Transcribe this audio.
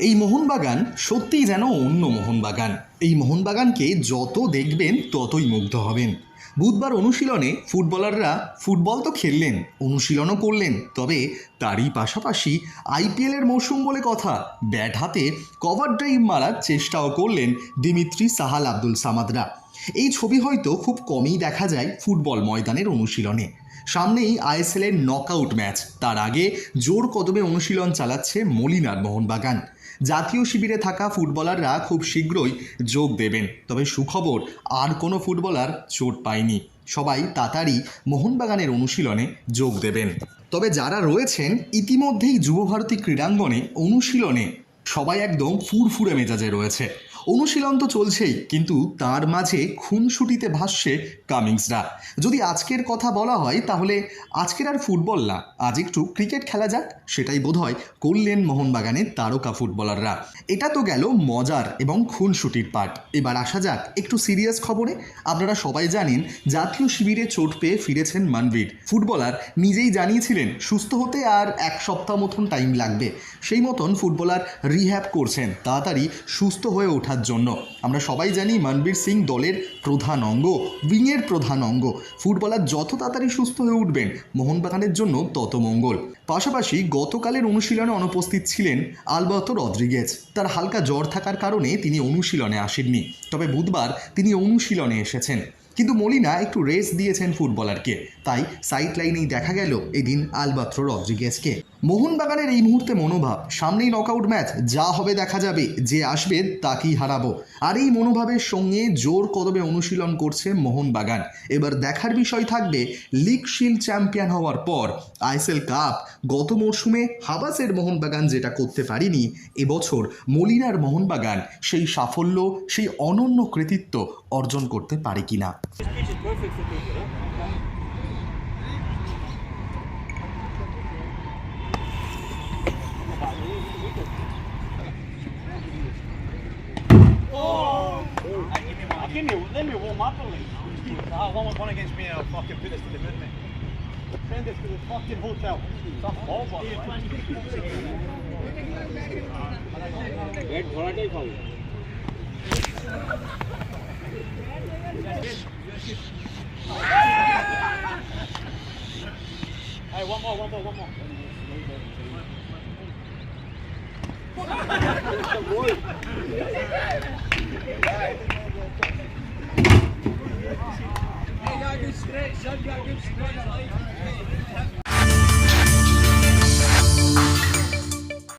এই মোহনবাগান সত্যিই যেন অন্য মোহনবাগান। এই মোহনবাগানকে যত দেখবেন, ততই মুগ্ধ হবেন। বুধবার অনুশীলনে ফুটবলাররা ফুটবল তো খেললেন, অনুশীলনও করলেন, তবে তারই পাশাপাশি আইপিএলের মৌসুম বলে কথা, ব্যাট হাতে কভার ড্রাইভ মারার চেষ্টাও করলেন দিমিত্রি সাহাল আব্দুল সামাদরা। এই ছবি হয়তো খুব কমই দেখা যায় ফুটবল ময়দানের অনুশীলনে। সামনেই আইএসএলের নকআউট ম্যাচ তার আগে জোর কদমে অনুশীলন চালাচ্ছে মলিনার মোহনবাগান। জাতীয় শিবিরে থাকা ফুটবলাররা খুব শীঘ্রই যোগ দেবেন। তবে সুখবর, আর কোনো ফুটবলার চোট পায়নি। সবাই তাড়াতাড়ি মোহনবাগানের অনুশীলনে যোগ দেবেন। তবে যারা রয়েছেন, ইতিমধ্যেই যুবভারতী ক্রীড়াঙ্গনে অনুশীলনে সবাই একদম ফুরফুরে মেজাজে রয়েছে। অনুশীলন তো চলছেই, কিন্তু তার মাঝে খুনসুটিতে ভাসছে কামিংসরা। যদি আজকের কথা বলা হয়, তাহলে আজকের আর ফুটবল না, আজ একটু ক্রিকেট খেলা যাক, সেটাই বোধহয় করলেন মোহনবাগানের তারকা ফুটবলাররা। এটা তো গেল মজার এবং খুনসুটির পার্ট এবার আসা যাক একটু সিরিয়াস খবরে। আপনারা সবাই জানেন, জাতীয় শিবিরে চোট পেয়ে ফিরেছেন মানবীর। ফুটবলার নিজেই জানিয়েছিলেন, সুস্থ হতে আর এক সপ্তাহ মতন টাইম লাগবে। সেই মতন ফুটবলার রিহ্যাব করছেন তাড়াতাড়ি সুস্থ হয়ে ওঠার জন্য। আমরা সবাই জানি মনবীর সিং দলের প্রধান অঙ্গ, উইংয়ের প্রধান অঙ্গ। ফুটবলার যত তাড়াতাড়ি সুস্থ হয়ে উঠবেন, মোহনবাগানের জন্য তত মঙ্গল। পাশাপাশি গতকালের অনুশীলনে অনুপস্থিত ছিলেন আলবার্তো রদ্রিগেজ। তার হালকা জ্বর থাকার কারণে তিনি অনুশীলনে আসেননি, তবে বুধবার তিনি অনুশীলনে এসেছেন। কিন্তু মলিনা একটু রেস্ট দিয়েছেন ফুটবলারকে, তাই সাইড লাইনেই দেখা গেল এদিন আলবাত্র রদ্রিগেজকে। মোহনবাগানের এই মুহূর্তে মনোভাব, সামনেই নকআউট ম্যাচ যা হবে দেখা যাবে, যে আসবে তাকেই হারাবো। আর এই মনোভাবের সঙ্গে জোর কদমে অনুশীলন করছে মোহনবাগান। এবার দেখার বিষয় থাকবে লিগ শিল্ড চ্যাম্পিয়ন হওয়ার পর আইসেল কাপ গত মরশুমে হাবাসের মোহনবাগান যেটা করতে পারিনি, এবছর মলিনার মোহনবাগান সেই সাফল্য, সেই অনন্য কৃতিত্ব অর্জন করতে পারে কিনা। give me, let me warm up a little. Ah, one, one against me, and I'll fucking put this to the mid, mate. Send this to the fucking hotel. Wait, thora time খাও। Hey, one more, one more, one more. What the boy? Direkt şarkı yapıp